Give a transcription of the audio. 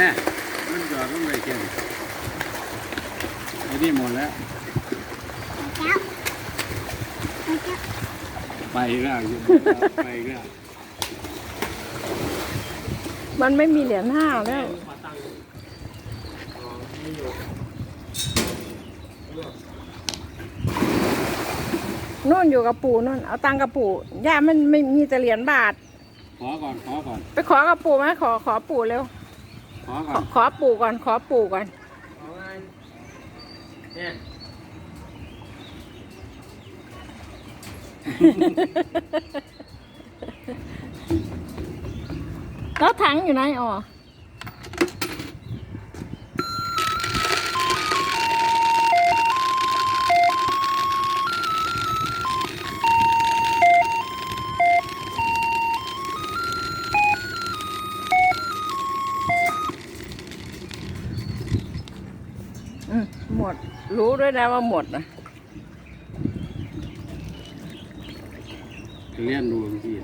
นะมันจอดมันไม่เข็มไอ้นี่หมดแล้วไปแล้วไปแล้วมันไม่มีเหรียญห้าแล้วนู่นอยู่กับปู่นู่นเอาตังกับปู่ย่ามันไม่มีแต่เหรียญบาท ขอก่อนขอก่อน ไปขอกับปู่ไหมขอขอปู่เร็ว ขอขก่ออนขอปู่ก่อน ขอปู่ก่อนเอาไงเนี่ยแล้วถังอยู่ไหนอ๋อ หมด รู้ด้วยนะว่าหมดนะเรียนดูบางที